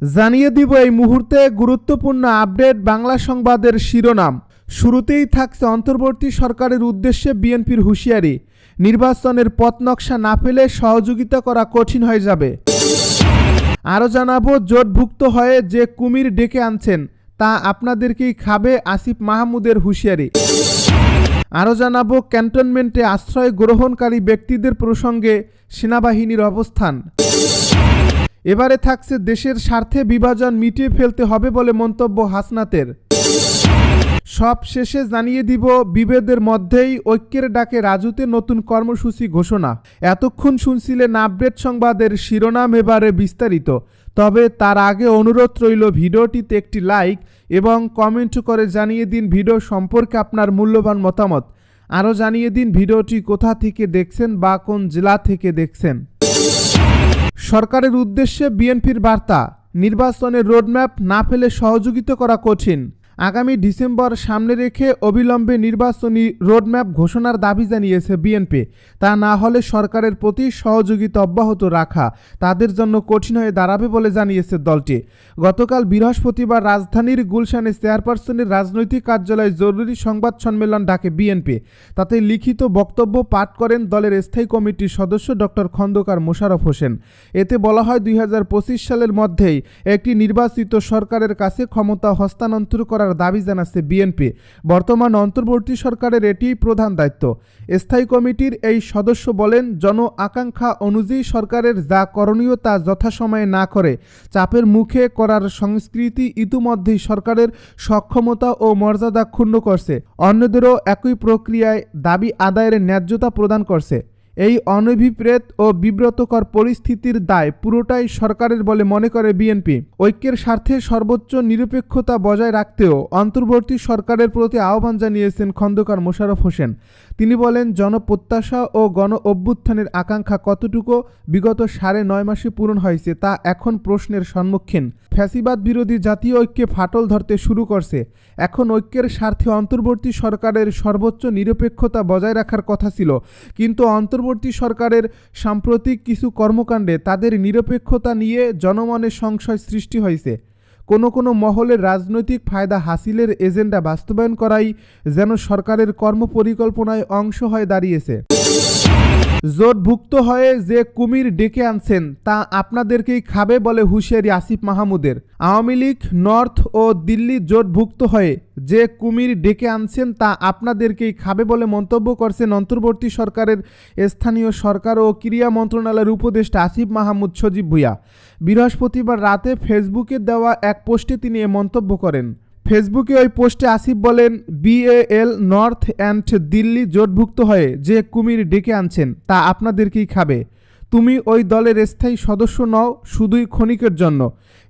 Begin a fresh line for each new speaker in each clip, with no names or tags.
জানিয়ে দিব এই মুহূর্তে গুরুত্বপূর্ণ আপডেট বাংলা সংবাদের শিরোনাম। শুরুতেই থাকছে অন্তর্বর্তী সরকারের উদ্দেশ্যে বিএনপির হুঁশিয়ারি। নির্বাচনের পথ নকশা না পেলে সহযোগিতা করা কঠিন হয়ে যাবে। আরও জানাব, জোটভুক্ত হয়ে যে কুমির ডেকে আনছেন, তা আপনাদেরকেই খাবে আসিফ মাহমুদের হুঁশিয়ারি। আরও জানাব, ক্যান্টনমেন্টে আশ্রয় গ্রহণকারী ব্যক্তিদের প্রসঙ্গে সেনাবাহিনীর অবস্থান। এবারে থাকছে দেশের স্বার্থে বিভাজন মিটিয়ে ফেলতে হবে বলে মন্তব্য হাসনাতের। সব শেষে জানিয়ে দিব, বিভেদের মধ্যেই ঐক্যের ডাকে রাজুতে নতুন কর্মসূচি ঘোষণা। এতক্ষণ শুনছিলেন আপডেট সংবাদের শিরোনাম এবারে বিস্তারিত। তবে তার আগে অনুরোধ রইল ভিডিওটিতে একটি লাইক এবং কমেন্ট করে জানিয়ে দিন ভিডিও সম্পর্কে আপনার মূল্যবান মতামত। আরও জানিয়ে দিন ভিডিওটি কোথা থেকে দেখছেন বা কোন জেলা থেকে দেখছেন। সরকারের উদ্দেশ্যে বিএনপির বার্তা নির্বাচনের রোডম্যাপ না ফেলে সহযোগিতা করা কঠিন। আগামী ডিসেম্বর সামনে রেখে অবিলম্বে নির্বাচনী রোডম্যাপ ঘোষণার দাবি জানিয়েছে বিএনপি। তা না হলে সরকারের প্রতি সহযোগিতা অব্যাহত রাখা তাদের জন্য কঠিন হয়ে দাঁড়াবে বলে জানিয়েছে দলটি। গতকাল বৃহস্পতিবার রাজধানীর গুলশানে চেয়ারপারসনের রাজনৈতিক কার্যালয়ে জরুরি সংবাদ সম্মেলন ডাকে বিএনপি। তাতে লিখিত বক্তব্য পাঠ করেন দলের স্থায়ী কমিটির সদস্য ডক্টর খন্দকার মোশারফ হোসেন। এতে বলা হয়, দুই হাজার পঁচিশ সালের মধ্যেই একটি নির্বাচিত সরকারের কাছে ক্ষমতা হস্তান্তর করার দাবি জানাচ্ছে বিএনপি। বর্তমান অন্তর্বর্তী সরকারের এটিই প্রধান দায়িত্ব। স্থায়ী কমিটির এই সদস্য বলেন, জন আকাঙ্ক্ষা অনুযায়ী সরকারের যা করণীয় তা যথাসময়ে না করে, চাপের মুখে করার সংস্কৃতি ইতিমধ্যেই সরকারের সক্ষমতা ও মর্যাদা ক্ষুণ্ণ করছে। অন্যদেরও একই প্রক্রিয়ায় দাবি আদায়ের ন্যায্যতা প্রদান করছে। এই অনভিপ্রেত ও বিব্রতকর পরিস্থিতির দায় পুরোটাই সরকারের বলে মনে করে বিএনপি। ঐক্যের স্বার্থে সর্বোচ্চ নিরপেক্ষতা বজায় রাখতেও অন্তর্বর্তী সরকারের প্রতি আহ্বান জানিয়েছেন খন্দকার মোশাররফ হোসেন। তিনি বলেন, জনপ্রত্যাশা ও গণ অভ্যুত্থানের আকাঙ্ক্ষা কতটুকু বিগত সাড়ে নয় মাসে পূরণ হয়েছে তা এখন প্রশ্নের সম্মুখীন। ফ্যাসিবাদ বিরোধী জাতীয় ঐক্যে ফাটল ধরতে শুরু করছে। এখন ঐক্যের স্বার্থে অন্তর্বর্তী সরকারের সর্বোচ্চ নিরপেক্ষতা বজায় রাখার কথা ছিল। কিন্তু অন্তর্বর্তী সরকারের সাম্প্রতিক কিছু কর্মকাণ্ডে তাদের নিরপেক্ষতা নিয়ে জনমনে সংশয় সৃষ্টি হয়েছে। কোনো কোনো মহলের রাজনৈতিক ফায়দা হাসিলের এজেন্ডা বাস্তবায়ন করাই যেন সরকারের কর্মপরিকল্পনায় অংশ হয়ে দাঁড়িয়েছে। জোটভুক্ত হয়ে যে কুমির ডেকে আনছেন, তা আপনাদেরকেই খাবে বলে হুশিয়ারি আসিফ মাহমুদের। আওয়ামী লীগ, নর্থ ও দিল্লি জোটভুক্ত হয়ে যে কুমির ডেকে আনছেন তা আপনাদেরকেই খাবে বলে মন্তব্য করছেন অন্তর্বর্তী সরকারের স্থানীয় সরকার ও ক্রীড়া মন্ত্রণালয়ের উপদেষ্টা আসিফ মাহমুদ সজীব ভুইয়া। বৃহস্পতিবার রাতে ফেসবুকে দেওয়া এক পোস্টে তিনি এ মন্তব্য করেন। ফেসবুকে ওই পোস্টে আসিফ বলেন, বিএএল নর্থ অ্যান্ড দিল্লি জোটভুক্ত হয়ে যে কুমির ডেকে আনছেন তা আপনাদেরকেই খাবে। তুমি ওই দলের স্থায়ী সদস্য নও, শুধুই ক্ষণিকের জন্য।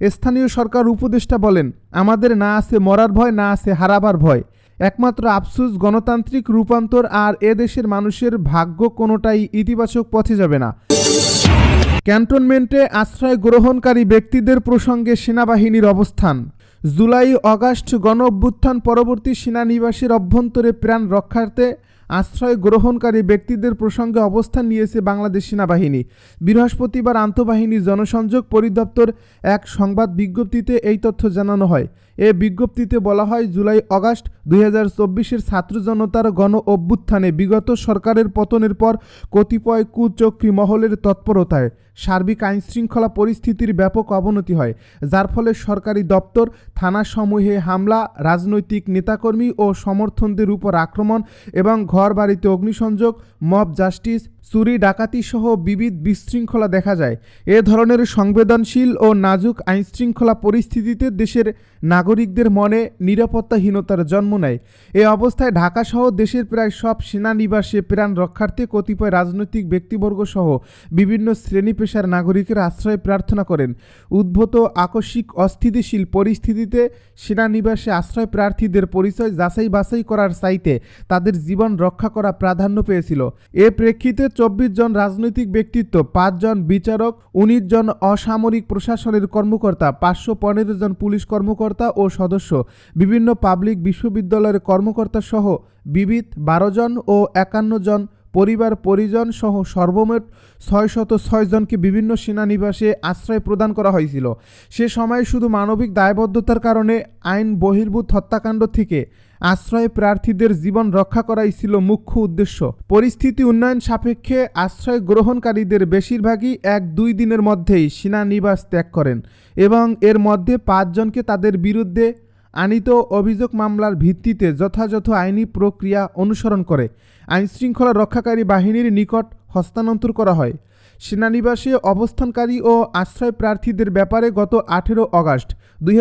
স্থানীয় সরকার উপদেষ্টা বলেন, আমাদের না আছে মরার ভয়, না আছে হারাবার ভয়। একমাত্র আফসুস, গণতান্ত্রিক রূপান্তর আর এ দেশের মানুষের ভাগ্য কোনোটাই ইতিবাচক পথে যাবে না। ক্যান্টনমেন্টে আশ্রয় গ্রহণকারী ব্যক্তিদের প্রসঙ্গে সেনাবাহিনীর অবস্থান। জুলাই, অগাস্ট গণ অভ্যুত্থান পরবর্তী সেনানিবাসের অভ্যন্তরে প্রাণ রক্ষার্থে আশ্রয় গ্রহণকারী ব্যক্তিদের প্রসঙ্গে অবস্থান নিয়েছে বাংলাদেশ সেনাবাহিনী। বৃহস্পতিবার আন্তঃবাহিনী জনসংযোগ পরিদপ্তর এক সংবাদ বিজ্ঞপ্তিতে এই তথ্য জানানো হয়। এ বিজ্ঞপ্তিতে বলা হয়, জুলাই অগাস্ট দুই হাজার চব্বিশের ছাত্র জনতার গণ অভ্যুত্থানে বিগত সরকারের পতনের পর কতিপয় কুচক্রী মহলের তৎপরতায় সার্বিক আইনশৃঙ্খলা পরিস্থিতির ব্যাপক অবনতি হয়, যার ফলে সরকারি দপ্তর, থানাসমূহে হামলা, রাজনৈতিক নেতাকর্মী ও সমর্থনদের উপর আক্রমণ এবং ঘর বাড়িতে অগ্নিসংযোগ মব জাস্টিস চুরি, ডাকাতি সহ বিবিধ বিশৃঙ্খলা দেখা যায়। এ ধরনের সংবেদনশীল ও নাজুক আইনশৃঙ্খলা পরিস্থিতিতে দেশের নাগরিকদের মনে নিরাপত্তাহীনতার জন্ম নেয়। এ অবস্থায় ঢাকাসহ দেশের প্রায় সব সেনানিবাসে প্রাণ রক্ষার্থে কতিপয় রাজনৈতিক ব্যক্তিবর্গ সহ বিভিন্ন শ্রেণি পেশার নাগরিকের আশ্রয় প্রার্থনা করেন। উদ্ভূত আকস্মিক অস্থিতিশীল পরিস্থিতিতে সেনানিবাসে আশ্রয় প্রার্থীদের পরিচয় যাচাই বাছাই করার চাইতে তাদের জীবন রক্ষা করা প্রাধান্য পেয়েছিল। এ প্রেক্ষিতে চব্বিশ জন রাজনৈতিক ব্যক্তিত্ব পাঁচজন বিচারক, উনিশ জন অসামরিক প্রশাসনের কর্মকর্তা, পাঁচশো পনেরো জন পুলিশ কর্মকর্তা ও সদস্য। বিভিন্ন পাবলিক বিশ্ববিদ্যালয়ের কর্মকর্তা সহ বিবিধ বারো জন ও একান্ন জন পরিবার পরিজন সহ সর্বমোট ছয়শত ছয়জনকে বিভিন্ন সেনানিবাসে আশ্রয় প্রদান করা হয়েছিল। সে সময় শুধু মানবিক দায়বদ্ধতার কারণে আইন বহির্ভূত হত্যাকাণ্ড থেকে আশ্রয় প্রার্থীদের জীবন রক্ষা করাই ছিল মুখ্য উদ্দেশ্য। পরিস্থিতি উন্নয়ন সাপেক্ষে আশ্রয় গ্রহণকারীদের বেশিরভাগই এক দুই দিনের মধ্যেই সেনানিবাস ত্যাগ করেন এবং এর মধ্যে পাঁচজনকে তাদের বিরুদ্ধে আনিত অভিযোগ মামলার ভিত্তিতে যথাযথ আইনি প্রক্রিয়া অনুসরণ করে। আইনশৃঙ্খলা রক্ষাকারী বাহিনীর নিকট হস্তান্তর করা হয়। সেনানিবাসে অবস্থানকারী ও আশ্রয় প্রার্থীদের ব্যাপারে গত আঠেরো অগাস্ট দুই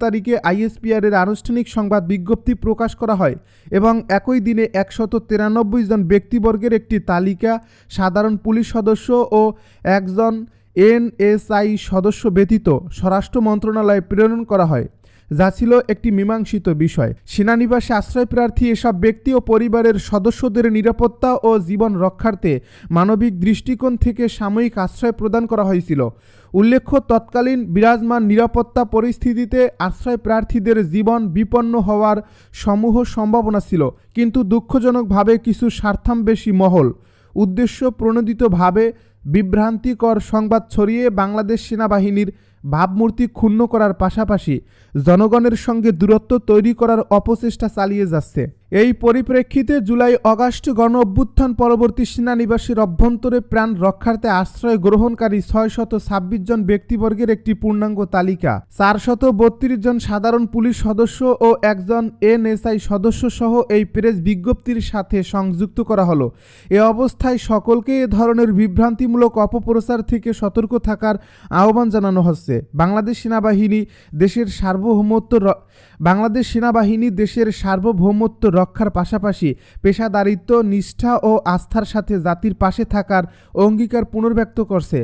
তারিখে আইএসপিআরের আনুষ্ঠানিক সংবাদ বিজ্ঞপ্তি প্রকাশ করা হয় এবং একই দিনে একশত তিরানব্বই জন ব্যক্তিবর্গের একটি তালিকা, সাধারণ পুলিশ সদস্য ও একজন এনএসআই সদস্য ব্যতীত স্বরাষ্ট্র মন্ত্রণালয়ে প্রেরণ করা হয়। যা ছিল একটি মীমাংসিত বিষয়। সেনানিবাসে আশ্রয় প্রার্থী এসব ব্যক্তি ও পরিবারের সদস্যদের নিরাপত্তা ও জীবন রক্ষার্থে মানবিক দৃষ্টিকোণ থেকে সাময়িক আশ্রয় প্রদান করা হয়েছিল। উল্লেখ্য, তৎকালীন বিরাজমান নিরাপত্তা পরিস্থিতিতে আশ্রয় প্রার্থীদের জীবন বিপন্ন হওয়ার সমূহ সম্ভাবনা ছিল, কিন্তু দুঃখজনকভাবে কিছু স্বার্থান্বেষী মহল উদ্দেশ্য প্রণোদিতভাবে বিভ্রান্তিকর সংবাদ ছড়িয়ে বাংলাদেশ সেনাবাহিনীর ভাবমূর্তি ক্ষুণ্ণ করার পাশাপাশি জনগণের সঙ্গে দূরত্ব তৈরি করার অপচেষ্টা চালিয়ে যাচ্ছে। এই পরিপ্রেক্ষিতে জুলাই অগাস্ট গণ অভ্যুত্থান পরবর্তী সেনানিবাসের অভ্যন্তরে প্রাণ রক্ষার্থে আশ্রয় গ্রহণকারী ছয় শত ছাব্বিশ জন ব্যক্তিবর্গের একটি পূর্ণাঙ্গ তালিকা। চার শত বত্রিশ জন সাধারণ পুলিশ সদস্য ও একজন এনএসআই সদস্য সহ এই প্রেস বিজ্ঞপ্তির সাথে সংযুক্ত করা হলো। এ অবস্থায় সকলকে এ ধরনের বিভ্রান্তিমূলক অপপ্রচার থেকে সতর্ক থাকার আহ্বান জানানো হচ্ছে। বাংলাদেশ সেনাবাহিনী দেশের সার্বভৌমত্ব বাংলাদেশ সেনাবাহিনী দেশের সার্বভৌমত্ব রক্ষার পাশাপাশি পেশাদারিত্ব নিষ্ঠা ও আস্থার সাথে জাতির পাশে থাকার অঙ্গীকার পুনর্ব্যক্ত করছে।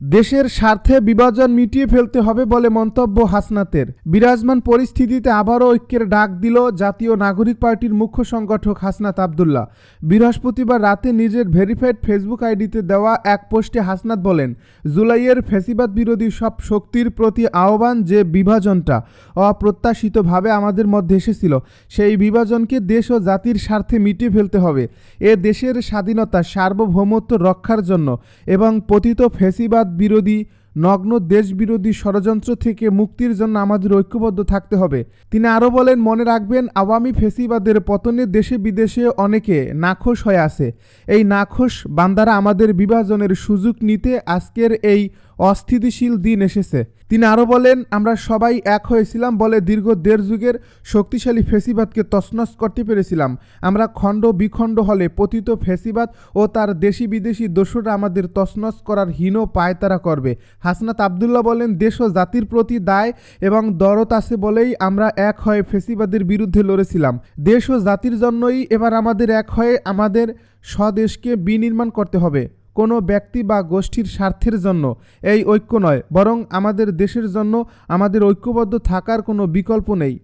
দেশের স্বার্থে বিভাজন মিটিয়ে ফেলতে হবে বলে মন্তব্য হাসনাতের। বিরাজমান পরিস্থিতিতে আবারও ঐক্যের ডাক দিল জাতীয় নাগরিক পার্টির মুখ্য সংগঠক হাসনাত আবদুল্লাহ। বৃহস্পতিবার রাতে নিজের ভেরিফাইড ফেসবুক আইডিতে দেওয়া এক পোস্টে হাসনাত বলেন, জুলাইয়ের ফেসিবাদ বিরোধী সব শক্তির প্রতি আহ্বান যে বিভাজনটা অপ্রত্যাশিতভাবে আমাদের মধ্যে এসেছিল, সেই বিভাজনকে দেশ ও জাতির স্বার্থে মিটিয়ে ফেলতে হবে। এ দেশের স্বাধীনতা, সার্বভৌমত্ব রক্ষার জন্য এবং পতিত ফেসিবাদ বিরোধী, নগ্ন দেশবিরোধী ষড়যন্ত্র থেকে মুক্তির জন্য আমাদের ঐক্যবদ্ধ থাকতে হবে। তিনি আরও বলেন, মনে রাখবেন, আওয়ামী ফেসিবাদের পতনে দেশে বিদেশে অনেকে নাখোশ হয়ে আছে। এই নাখোশ বান্দারা আমাদের বিভাজনের সুযোগ নিতে আজকের এই অস্থিতিশীল দিন এসেছে। তিনি আরও বলেন, আমরা সবাই এক হয়েছিলাম বলে দীর্ঘ দেড় যুগের শক্তিশালী ফেসিবাদকে তছনছ করতে পেরেছিলাম। আমরা খণ্ড বিখণ্ড হলে পতিত ফেসিবাদ ও তার দেশি বিদেশি দোষরা আমাদের তছনছ করার হীন পায়তারা করবে। হাসনাত আবদুল্লাহ বলেন, দেশ ও জাতির প্রতি দায় এবং দরদ আছে বলেই আমরা এক হয়ে ফেসিবাদের বিরুদ্ধে লড়েছিলাম। দেশ ও জাতির জন্যই এবার আমাদের এক হয়ে আমাদের স্বদেশকে বিনির্মাণ করতে হবে। কোনো ব্যক্তি বা গোষ্ঠীর স্বার্থের জন্য এই ঐক্য নয়, বরং আমাদের দেশের জন্য আমাদের ঐক্যবদ্ধ থাকার কোনো বিকল্প নেই।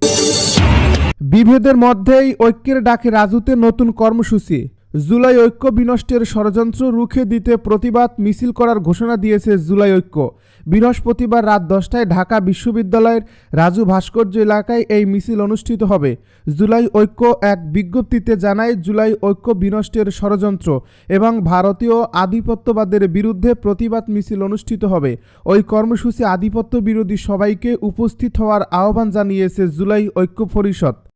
বিভেদের মধ্যেই ঐক্যের ডাকে রাজুতে নতুন কর্মসূচি। জুলাই ঐক্য বিনষ্টের ষড়যন্ত্র রুখে দিতে প্রতিবাদ মিছিল করার ঘোষণা দিয়েছে জুলাই ঐক্য। বৃহস্পতিবার রাত দশটায় ঢাকা বিশ্ববিদ্যালয়ের রাজু ভাস্কর্য এলাকায় এই মিছিল অনুষ্ঠিত হবে। জুলাই ঐক্য এক বিজ্ঞপ্তিতে জানায়, জুলাই ঐক্য বিনষ্টের ষড়যন্ত্র এবং ভারতীয় আধিপত্যবাদের বিরুদ্ধে প্রতিবাদ মিছিল অনুষ্ঠিত হবে। ওই কর্মসূচি আধিপত্য বিরোধী সবাইকে উপস্থিত হওয়ার আহ্বান জানিয়েছে জুলাই ঐক্য পরিষদ।